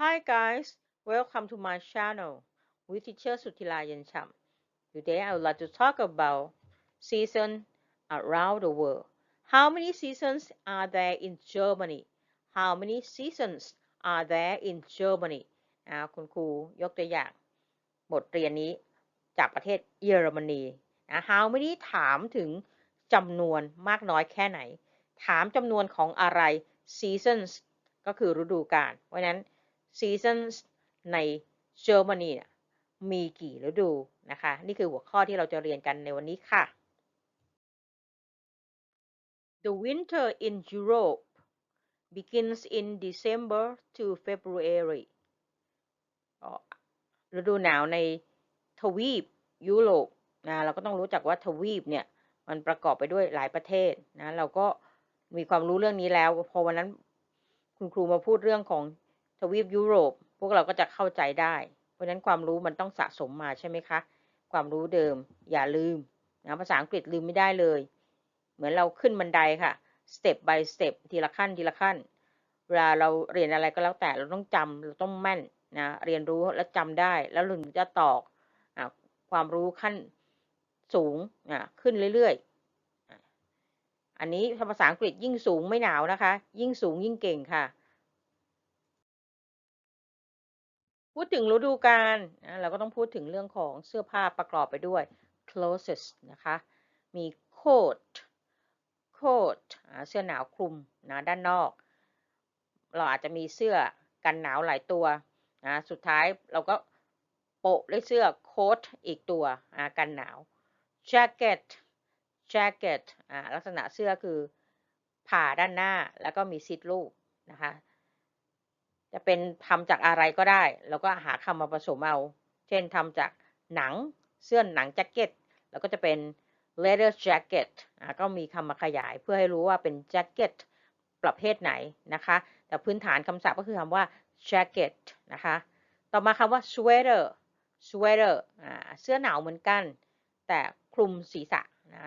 Hi guys, welcome to my channel with teacher Sutila Yencham. Today I would like to talk about season around the world. How many seasons are there in Germany? How many seasons are there in Germany? คุณครูยกตัวอย่างบทเรียนนี้จากประเทศเยอรมนีนะ How many ถามถึงจำนวนมากน้อยแค่ไหน ถามจำนวนของอะไร seasons ก็คือฤดูกาลเพราะนั้น seasons ในเยอรมนีเนี่ยมีกี่ฤดูนะคะ นี่คือหัวข้อที่เราจะเรียนกันในวันนี้ค่ะ The winter in Europe begins in December to February ฤดูหนาวในทวีปยุโรปนะเราก็ต้องรู้จักว่าทวีปเนี่ยมันประกอบไปด้วยหลายประเทศนะเราก็มีความรู้เรื่องนี้แล้ว พอวันนั้นคุณครูมาพูดเรื่องของ ทวีปยุโรป พวกเราก็จะเข้าใจได้ เพราะฉะนั้นความรู้มันต้องสะสมมาใช่ไหมคะ ความรู้เดิมอย่าลืมนะภาษาอังกฤษลืมไม่ได้เลย เหมือนเราขึ้นบันไดค่ะ step by step ทีละขั้นทีละขั้น เวลาเราเรียนอะไรก็แล้วแต่เราต้องจำเราต้องแม่นนะเรียนรู้และจำได้แล้วเราถึงจะตอกอความรู้ขั้นสูงขึ้นเรื่อยๆ อันนี้ภาษาอังกฤษยิ่งสูงไม่หนาวนะคะ ยิ่งสูงยิ่งเก่งค่ะ พูดถึงฤดูกาลเราก็ต้องพูดถึงเรื่องของเสื้อผ้าประกอบไปด้วย clothes นะคะ มี coat coat เสื้อหนาวคลุมนะด้านนอก เราอาจจะมีเสื้อกันหนาวหลายตัวนะสุดท้ายเราก็โปะด้วยเสื้อโค้ทอีกตัวกันหนาว jacket jacket ลักษณะเสื้อคือผ่าด้านหน้าแล้วก็มีซิดลูกนะคะ จะเป็นทำจากอะไรก็ได้ แล้วก็หาคำมาผสมเอา เช่นทำจากหนังเสื้อหนังแจ็คเก็ต แล้วก็จะเป็น leather jacket ก็มีคำมาขยายเพื่อให้รู้ว่าเป็นแจ็คเก็ตประเภทไหนนะคะ แต่พื้นฐานคำศัพท์ก็คือคำว่า jacket นะคะ ต่อมาคำว่า sweater sweater เสื้อหนาวเหมือนกัน แต่คลุมศีรษะนะ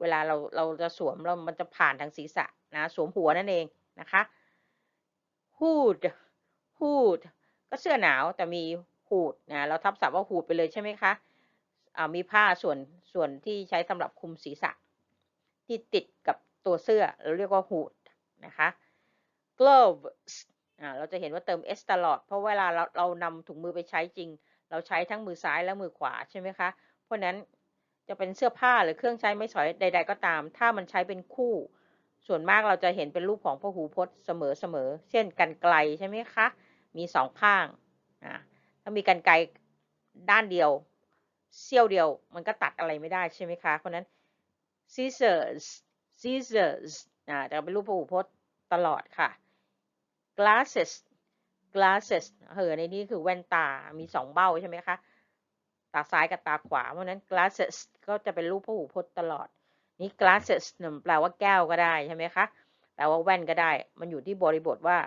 เวลาเราเราจะสวมเรามันจะผ่านทางศีรษะนะ สวมหัวนั่นเองนะคะ hood hood ก็เสื้อหนาวแต่มี hood นะเราทับศัพท์ว่า hood ไปเลยใช่ไหมคะะมีผ้าส่วนส่วนที่ใช้สำหรับคลุมศีรษะ ที่ติดกับตัวเสื้อเราเรียกว่า hood นะคะ gloves เราจะเห็นว่าเติม s ตลอด เพราะเวลาเราเรานำถุงมือไปใช้จริง เราใช้ทั้งมือซ้ายและมือขวาใช่ไหมคะ เพราะนั้นจะเป็นเสื้อผ้าหรือเครื่องใช้ไม่สอยใด ๆ ก็ตาม ถ้ามันใช้เป็นคู่ ส่วนมากเราจะเห็นเป็นรูปของพหูพจน์เสมอๆ เช่นกันไกลใช่ไหมคะ มีสองข้างถ้ามีกันไกลด้านเดียวเสี้ยวเดียวมันก็ตัดอะไรไม่ได้ใช่ไหมคะ เพราะนั้น scissors scissors จะเป็นรูปพหูพจน์ตลอดค่ะ glasses glasses เออในนี้คือแว่นตา มีสองเบ้าใช่ไหมคะ ตาซ้ายกับตาขวา เพราะนั้น glasses ก็จะเป็นรูปพหูพจน์ตลอด นี่ glasses แปลว่าแก้วก็ได้ใช่ไหมคะ แปลว่าแว่นก็ได้ มันอยู่ที่บริบทว่า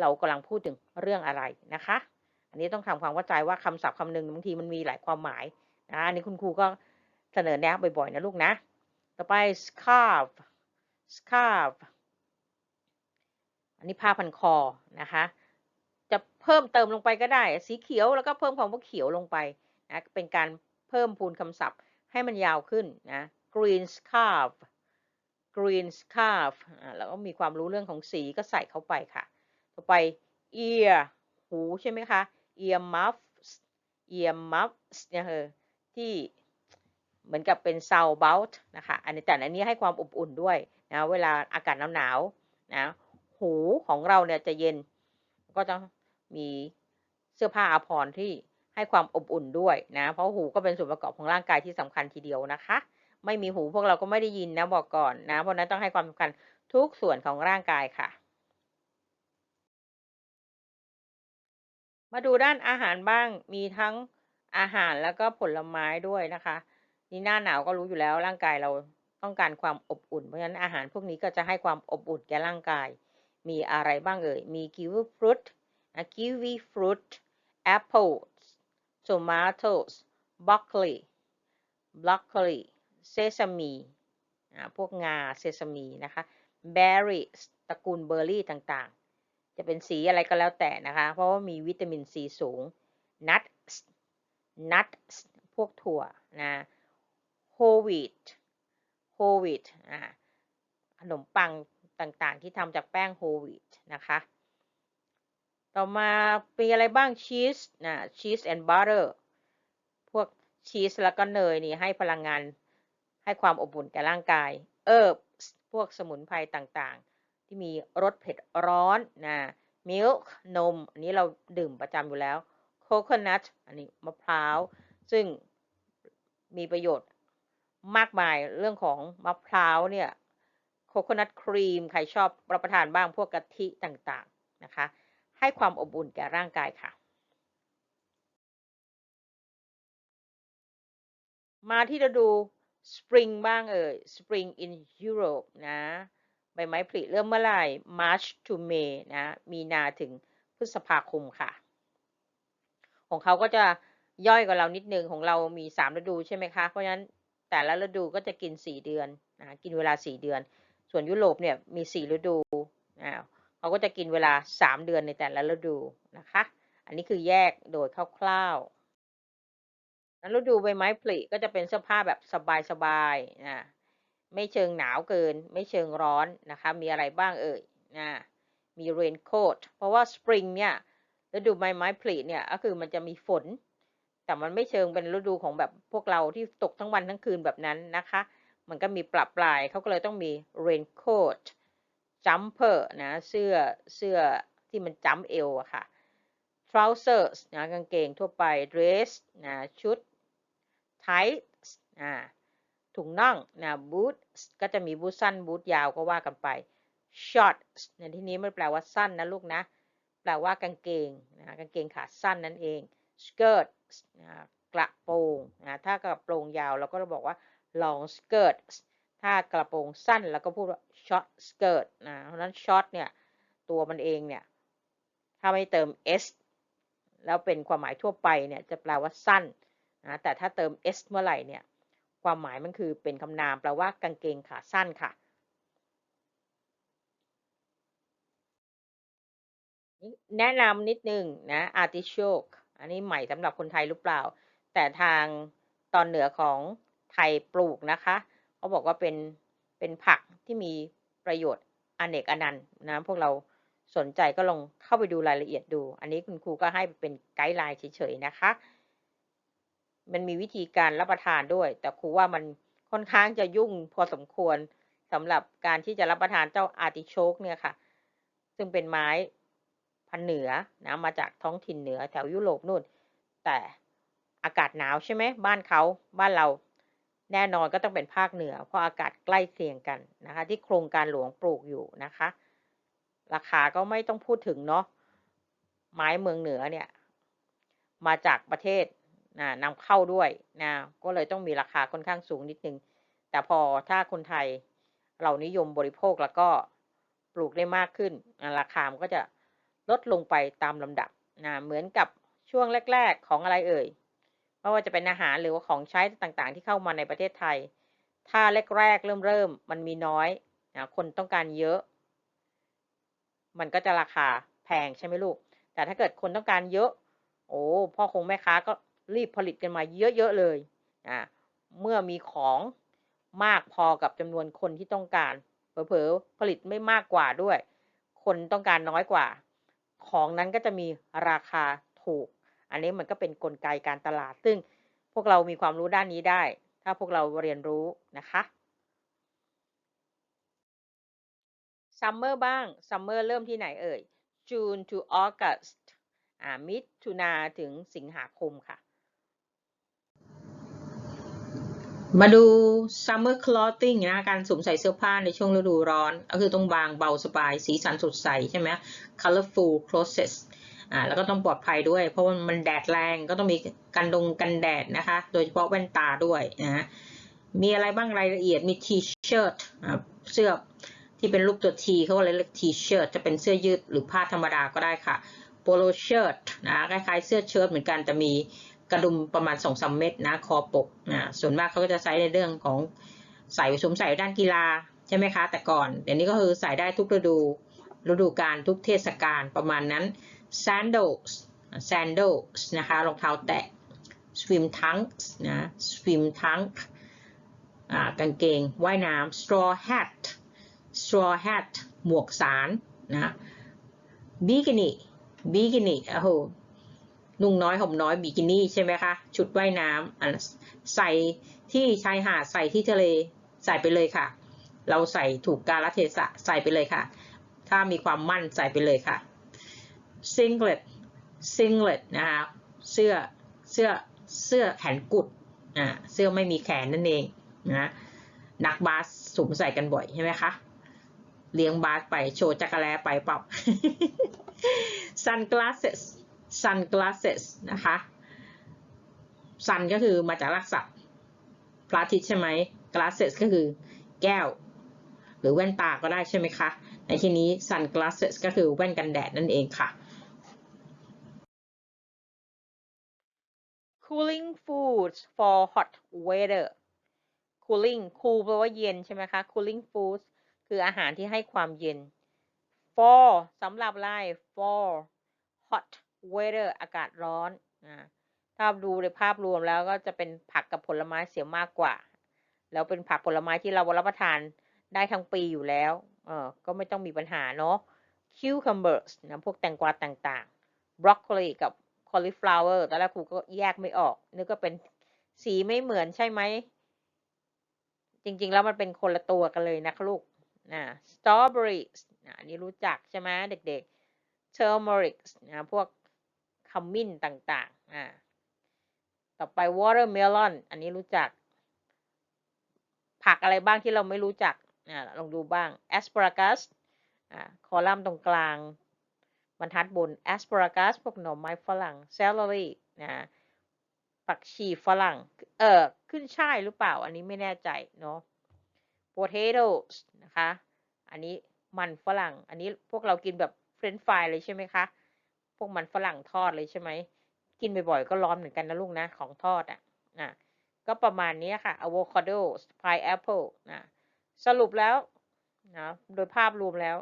เรากำลังพูดถึงเรื่องอะไรนะคะ อันนี้ต้องทำความเข้าใจว่าคำศัพท์คำหนึ่งบางทีมันมีหลายความหมายนะอันนี้คุณครูก็เสนอแนะบ่อยๆนะลูกนะ ต่อไป scarf scarf อันนี้ผ้าพันคอนะคะ จะเพิ่มเติมลงไปก็ได้ สีเขียวแล้วก็เพิ่มความว่าเขียวลงไปนะเป็นการเพิ่มพูนคำศัพท์ให้มันยาวขึ้นนะ green scarf green scarf แล้วก็มีความรู้เรื่องของสีก็ใส่เข้าไปค่ะ ต่อไป ear หูใช่ไหมคะ ear muffs ear muffs เนี่ยเออที่เหมือนกับเป็น sound bout นะคะ อันนี้แต่อันนี้ให้ความอบอุ่นด้วยนะเวลาอากาศหนาวๆนะหูของเราเนี่ยจะเย็น ก็จะมีเสื้อผ้าอาภรณ์ที่ให้ความอบอุ่นด้วยนะ เพราะหูก็เป็นส่วนประกอบของร่างกายที่สำคัญทีเดียวนะคะ ไม่มีหูพวกเราก็ไม่ได้ยินนะบอกก่อนนะ เพราะนั้นต้องให้ความสำคัญทุกส่วนของร่างกายค่ะ มาดูด้านอาหารบ้างมีทั้งอาหารแล้วก็ผลไม้ด้วยนะคะ นี่หน้าหนาวก็รู้อยู่แล้วร่างกายเราต้องการความอบอุ่น เพราะฉะนั้นอาหารพวกนี้ก็จะให้ความอบอุ่นแก่ร่างกาย มีอะไรบ้างเอ่ย มีกิวีฟรุตนะกิวีฟรุตแอปเปิลโ tomatoes broccoli broccoli sesame พวกงาเซซามีนะคะ berries ตระกูลเบอร์รี่ต่างๆ จะเป็นสีอะไรก็แล้วแต่นะคะ เพราะว่ามีวิตามินซีสูง nuts nuts พวกถั่วนะ whole wheat whole wheat อ่าขนมปังต่างๆ ที่ทำจากแป้ง whole wheat นะคะต่อมามีอะไรบ้างชีสนะ cheese and butter พวกชีสแล้วก็เนยนี่ให้พลังงาน ให้ความอบอุ่นแก่ร่างกาย เอิบพวกสมุนไพรต่างๆ ที่มีรสเผ็ดร้อนนะมิลค์นม อันนี้เราดื่มประจำอยู่แล้วโคโคนัทอันนี้มะพร้าว ซึ่งมีประโยชน์มากมายเรื่องของมะพร้าวเนี่ยโคโคนัทครีม ใครชอบรับประทานบ้างพวกกะทิต่างๆนะคะ ให้ความอบอุ่นแก่ร่างกายค่ะ มาที่เราดู Spring บ้างเอ่ย Spring in Europe นะใบไม้ผลิเริ่มเมื่อไหร่ March to May นะมีนาถึงพฤษภาคมค่ะ ของเขาก็จะย่อยกว่าเรานิดนึงของเรามีสามฤดูใช่ไหมคะ เพราะฉะนั้นแต่ละฤดูก็จะกินสี่เดือนนะกินเวลาสี่เดือน ส่วนยุโรปเนี่ยมีสี่ฤดูนะเขาก็จะกินเวลาสามเดือนในแต่ละฤดูนะคะ อันนี้คือแยกโดยคร่าวๆ นั้นฤดูใบไม้ผลิก็จะเป็นเสื้อผ้าแบบสบายๆนะไม่เชิงหนาวเกิน ไม่เชิงร้อนนะคะ มีอะไรบ้างเอ่ยนะมีเรนโคทเพราะว่าสปริงเนี่ยฤดูใบไม้ผลิเนี่ยก็คือมันจะมีฝน แต่มันไม่เชิงเป็นฤดูของแบบพวกเราที่ตกทั้งวันทั้งคืนแบบนั้นนะคะ มันก็มีปรับปลายเขาก็เลยต้องมีเรนโคทจัมเปอร์นะเสื้อเสื้อที่มันจัมเอวอะค่ะ trousers นะกางเกงทั่วไป dress นะชุด tights นะถุงน่องนะ boots ก็จะมีบูทสั้นบูทยาวก็ว่ากันไป shorts ในที่นี้ไม่แปลว่าสั้นนะลูกนะ แปลว่ากางเกงนะกางเกงขาสั้นนั่นเอง skirt นะกระโปรงนะถ้ากระโปรงยาวเราก็จะบอกว่า long skirt ถ้ากระโปรงสั้นแล้วก็พูดว่า short skirt นะเพราะนั้น short เนี่ยตัวมันเองเนี่ยถ้าไม่เติม s แล้วเป็นความหมายทั่วไปเนี่ยจะแปลว่าสั้น นะแต่ถ้าเติม s เมื่อไหร่เนี่ยความหมายมันคือเป็นคำนามแปลว่ากางเกงขาสั้นค่ะแนะนำนิดนึงนะ artichoke อันนี้ใหม่สำหรับคนไทยหรือเปล่า แต่ทางตอนเหนือของไทยปลูกนะคะเขาบอกว่าเป็นเป็นผักที่มีประโยชน์อเนกอนันต์นะพวกเราสนใจก็ลองเข้าไปดูรายละเอียดดู อันนี้คุณครูก็ให้เป็นไกด์ไลน์เฉยๆนะคะ มันมีวิธีการรับประทานด้วย แต่ครูว่ามันค่อนข้างจะยุ่งพอสมควรสำหรับการที่จะรับประทานเจ้าอาร์ติโชกเนี่ยค่ะ ซึ่งเป็นไม้พันเหนือนะมาจากท้องถิ่นเหนือแถวยุโรปนู่น แต่อากาศหนาวใช่ไหมบ้านเขาบ้านเราแน่นอนก็ต้องเป็นภาคเหนือ เพราะอากาศใกล้เคียงกันนะคะ ที่โครงการหลวงปลูกอยู่นะคะ ราคาก็ไม่ต้องพูดถึงเนาะไม้เมืองเหนือเนี่ย มาจากประเทศ นะนำเข้าด้วยนะก็เลยต้องมีราคาค่อนข้างสูงนิดนึง แต่พอถ้าคนไทยเรานิยมบริโภคแล้วก็ปลูกได้มากขึ้น ราคามันก็จะลดลงไปตามลำดับนะเหมือนกับช่วงแรก ๆ ของอะไรเอ่ยไม่ว่าจะเป็นอาหารหรือว่าของใช้ต่างๆ ที่เข้ามาในประเทศไทย ถ้าแรกๆเริ่มเริ่มมันมีน้อยนะคนต้องการเยอะ มันก็จะราคาแพงใช่ไหมลูก แต่ถ้าเกิดคนต้องการเยอะ โอ้พ่อคงแม่ค้าก็ รีบผลิตกันมาเยอะๆเลยอ่าเมื่อมีของมากพอกับจำนวนคนที่ต้องการเผลอๆผลิตไม่มากกว่าด้วย คนต้องการน้อยกว่า ของนั้นก็จะมีราคาถูก อันนี้มันก็เป็นนกลไกการตลาด ซึ่งพวกเรามีความรู้ด้านนี้ได้ ถ้าพวกเราเรียนรู้นะคะซัมเมอร์บ้างซัมเมอร์เริ่มที่ไหนเอ่ย June to August อ่ามิถุนาถึงสิงหาคมค่ะ มาดู summer clothing นะการสวมใส่เสื้อผ้าในช่วงฤดูร้อน ก็คือต้องบางเบาสบาย สีสันสดใสใช่ไหม colorful clothes อ่าแล้วก็ต้องปลอดภัยด้วย เพราะว่ามันแดดแรงก็ต้องมีกันดงกันแดดนะคะ โดยเฉพาะแว่นตาด้วยนะมีอะไรบ้างรายละเอียดมี t-shirt เสื้อที่เป็นรูปตัว T เขาเลยเรียก t-shirt จะเป็นเสื้อยืดหรือผ้าธรรมดาก็ได้ค่ะ polo shirt นะคล้ายๆเสื้อเชิ้ตเหมือนกันแต่มี กระดุมประมาณ2-3เม็ดนะคอปกนะส่วนมากเขาก็จะใช้ในเรื่องของใส่สวมใส่ด้านกีฬาใช่ไหมคะ แต่ก่อนเดี๋ยวนี้ก็คือใส่ได้ทุกฤดูฤดูกาลทุกเทศกาลประมาณนั้น sandals sandals นะคะรองเท้าแตะ swim trunks นะ swim trunk กางเกงว่ายน้ำ straw hat straw hat หมวกสารนะ bikini bikini โอ้โห นุ่งน้อยห่มน้อยบิกินี่ใช่ไหมคะ ชุดว่ายน้ำใส่ที่ชายหาดใส่ที่ทะเลใส่ไปเลยค่ะ เราใส่ถูกกาลเทศะใส่ไปเลยค่ะ ถ้ามีความมั่นใส่ไปเลยค่ะ singlet singlet นะคะเสื้อเสื้อเสื้อแขนกุดอ่าเสื้อไม่มีแขนนั่นเองนะนักบาสสวมใส่กันบ่อยใช่ไหมคะเลี้ยงบาสไปโชว์จักรแลไปปล่า sunglasses sunglasses นะคะ sun ก็คือมาจากรากศัพท์พระอาทิตย์ใช่ไหม glasses ก็คือแก้ว หรือแว่นตาก็ได้ใช่ไหมคะ ในที่นี้ sunglasses ก็คือแว่นกันแดดนั่นเองค่ะ cooling foods for hot weather cooling cool แปลว่าเย็นใช่ไหมคะ cooling foods คืออาหารที่ให้ความเย็น for สำหรับอะไร for hot weather อากาศร้อนนะถ้าดูในภาพรวมแล้วก็จะเป็นผักกับผลไม้เสียมากกว่า แล้วเป็นผักผลไม้ที่เรารับประทานได้ทั้งปีอยู่แล้วเออก็ไม่ต้องมีปัญหาเนาะ cucumbers นะพวกแตงกวาต่างๆ broccoli กับ cauliflower ตอนแรกครูก็แยกไม่ออก นึกก็เป็นสีไม่เหมือนใช่ไหม จริงๆ แล้วมันเป็นคนละตัวกันเลยนะคะลูกนะ strawberries นะอันนี้รู้จักใช่ไหมเด็กๆ turmeric นะพวก ขมิ้นต่างๆ อ่า ต่อไป watermelon อันนี้รู้จัก ผักอะไรบ้างที่เราไม่รู้จัก อ่า ลองดูบ้าง asparagus อ่า คอลัมน์ตรงกลาง บรรทัดบน asparagus พวกหน่อไม้ฝรั่ง celery นะผักชีฝรั่ง เออ ขึ้นช่ายหรือเปล่า อันนี้ไม่แน่ใจเนาะ potatoes นะคะ อันนี้มันฝรั่ง อันนี้พวกเรากินแบบเฟรนฟรายเลยใช่ไหมคะ วกมันฝรั่งทอดเลยใช่ไหม กินบ่อยๆก็ร้อนเหมือนกันนะลูกนะ ของทอดอะนะก็ประมาณนี้ค่ะ avocado pineapple นะสรุปแล้วนะโดยภาพรวมแล้ว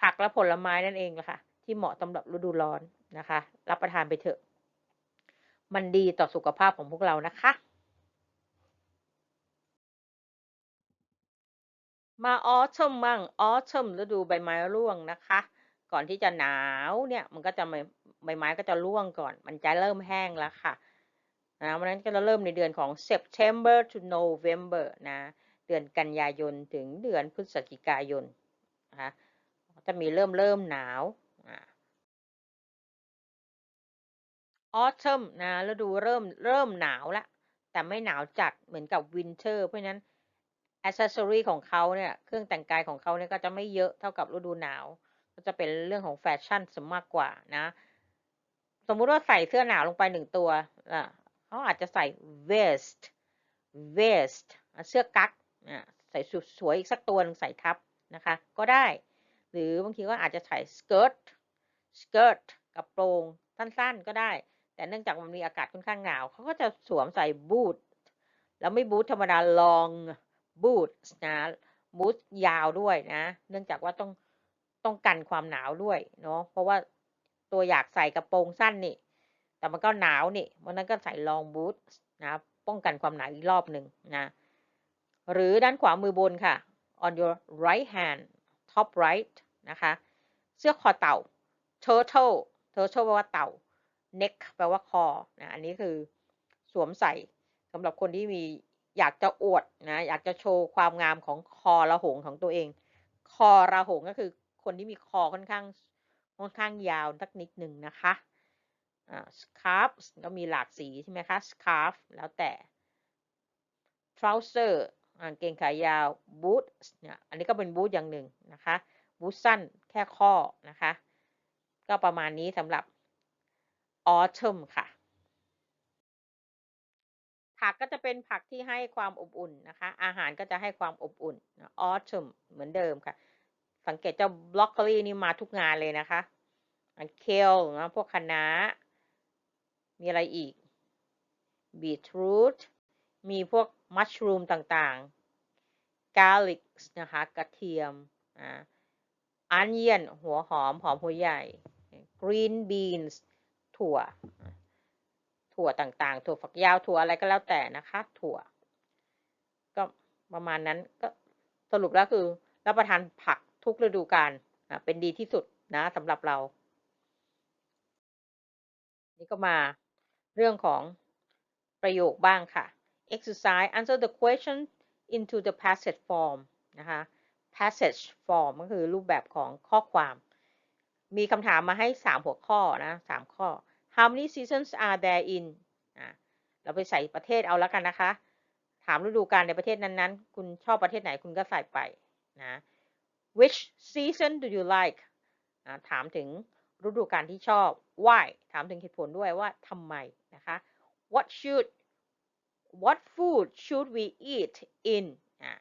ผักและผลไม้นั่นเองละค่ะ ที่เหมาะสำหรับฤดูร้อนนะคะ รับประทานไปเถอะ มันดีต่อสุขภาพของพวกเรานะคะ มา autumn มั่ง autumn ฤดูใบไม้ร่วงนะคะ ก่อนที่จะหนาวเนี่ยมันก็จะใบไม้ก็จะร่วงก่อน มันจะเริ่มแห้งแล้วค่ะนะวันนั้นก็จะเริ่มในเดือนของ September to November นะเดือนกันยายนถึงเดือนพฤศจิกายนนะคะจะมีเริ่มเริ่มหนาวอ่า autumn นะฤดูเริ่มเริ่มหนาวละแต่ไม่หนาวจัดเหมือนกับ winter เพราะฉะนั้น accessory ของเขาเนี่ยเครื่องแต่งกายของเขาเนี่ยก็จะไม่เยอะเท่ากับฤดูหนาว ก็จะเป็นเรื่องของแฟชั่นสมากกว่านะ สมมุติว่าใส่เสื้อหนาวลงไปหนึ่งตัวอะเขาอาจจะใส่ vest vest เสื้อกั๊กใส่สวยอีกสักตัวนึงใส่ทับนะคะ ก็ได้ หรือบางทีก็อาจจะใส่ skirt skirt กับโปรงสั้นๆก็ได้ แต่เนื่องจากมันมีอากาศค่อนข้างหนาวเขาก็จะสวมใส่บูทแล้วไม่บูทธรรมดา long boot นะบูทยาวด้วยนะ เนื่องจากว่าต้อง ต้องกันความหนาวด้วยเนาะเพราะว่าตัวอยากใส่กระโปรงสั้นนี่ แต่มันก็หนาวนี่วันนั้นก็ใส่ long boot นะป้องกันความหนาวอีกรอบหนึ่งนะหรือด้านขวามือบนค่ะ on your right hand top right นะคะ เสื้อคอเต่า turtle turtle แปลว่าเต่า neck แปลว่าคอนะอันนี้คือสวมใส่สำหรับคนที่มีอยากจะอวดนะอยากจะโชว์ความงามของคอระหงของตัวเอง คอระหงก็คือ คนที่มีคอค่อนข้างค่อนข้างยาวสักนิดหนึ่งนะคะอ่า scarf ก็มีหลากสีใช่ไหมคะ scarf แล้วแต่ trouser กางเกงขายาว boot เนี่ยอันนี้ก็เป็นบูทอย่างหนึ่งนะคะบูทสั้นแค่ข้อนะคะ ก็ประมาณนี้สำหรับ autumn ค่ะ ผักก็จะเป็นผักที่ให้ความอบอุ่นนะคะ อาหารก็จะให้ความอบอุ่น autumn เหมือนเดิมค่ะ สังเกตเจ้าบล็อกโคลีนี่มาทุกงานเลยนะคะ อันเคลนะพวกคะน้า มีอะไรอีกบีทรูทมีพวกมัชรูมต่างๆกาลิกนะคะ กระเทียมอ่า onion หัวหอม หอมหัวใหญ่ green beans ถั่ว ถั่วต่างๆ ถั่วฝักยาว ถั่วอะไรก็แล้วแต่นะคะ ถั่ว ก็ประมาณนั้นก็สรุปแล้วคือรับประทานผัก ทุกฤดูกาลเป็นดีที่สุดนะสำหรับเรา นี่ก็มาเรื่องของประโยคบ้างค่ะ exercise answer the question into the passage form นะคะ passage form ก็คือรูปแบบของข้อความ มีคำถามมาให้ 3 หัวข้อนะ3ข้อ how many seasons are there in เราไปใส่ประเทศเอาแล้วกันนะคะ ถามฤดูกาลในประเทศนั้นๆ คุณชอบประเทศไหนคุณก็ใส่ไปนะ which season do you like นะถามถึงฤดูกาลที่ชอบ why ถามถึงเหตุผลด้วยว่าทำไมนะคะ what should what food should we eat in อะ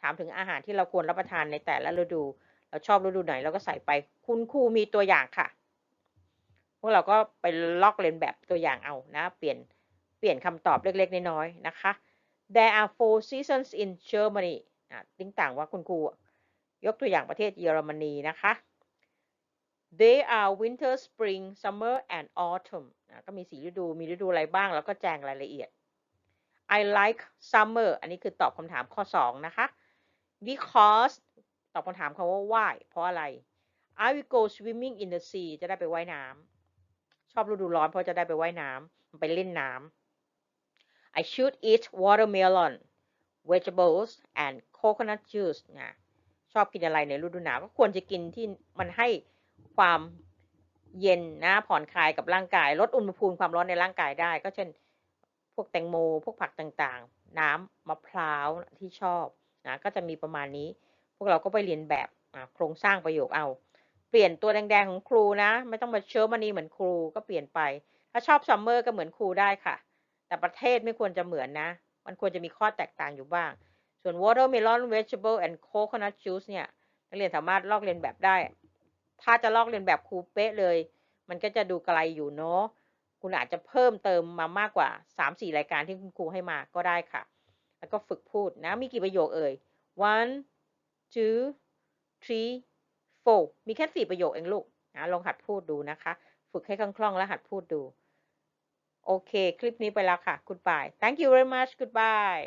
ถามถึงอาหารที่เราควรรับประทานในแต่ละฤดู เราชอบฤดูไหนเราก็ใส่ไป คุณครูมีตัวอย่างค่ะ พวกเราก็ไปลอกเลียนแบบตัวอย่างเอานะ เปลี่ยน เปลี่ยนคำตอบเล็กๆ น้อยๆ นะคะ There are four seasons in Germany อะติ้งต่างว่าคุณครู ยกตัวอย่างประเทศเยอรมนีนะคะ They are winter spring summer and autumn ก็มีสีฤดู มีฤดูอะไรบ้าง แล้วก็แจงรายละเอียด I like summer อันนี้คือตอบคำถามข้อ 2 นะคะ because ตอบคำถามคาว่า why เพราะอะไร I will go swimming in the sea จะได้ไปว่ายน้ำ ชอบฤดูร้อนเพราะจะได้ไปว่ายน้ำไปเล่นน้ำ I should eat watermelon vegetables and coconut juice นะ ชอบกินอะไรในฤดูหนาวก็ควรจะกินที่มันให้ความเย็นนะผ่อนคลายกับร่างกาย ลดอุณหภูมิความร้อนในร่างกายได้ ก็เช่น พวกแตงโม พวกผักต่างๆ น้ำมะพร้าวที่ชอบนะก็จะมีประมาณนี้ พวกเราก็ไปเรียนแบบโครงสร้างประโยคเอา เปลี่ยนตัวแดงๆของครูนะ ไม่ต้องมาเชิญมานีเหมือนครูก็เปลี่ยนไป ถ้าชอบซัมเมอร์ก็เหมือนครูได้ค่ะ แต่ประเทศไม่ควรจะเหมือนนะ มันควรจะมีข้อแตกต่างอยู่บ้าง ส่วน watermelon vegetable and coconut juice เนี่ยนักเรียนสามารถลอกเรียนแบบได้ ถ้าจะลอกเรียนแบบครูเป๊ะเลย มันก็จะดูไกลอยู่เนาะคุณอาจจะเพิ่มเติมมามากกว่า 3-4 รายการที่คุณครูให้มาก็ได้ค่ะ แล้วก็ฝึกพูดนะ มีกี่ประโยคเอ่ย one two three four มีแค่ 4 ประโยคเองลูกนะลองหัดพูดดูนะคะ ฝึกให้คล่องๆแล้วหัดพูดดู โอเค คลิปนี้ไปแล้วค่ะ goodbye thank you very much goodbye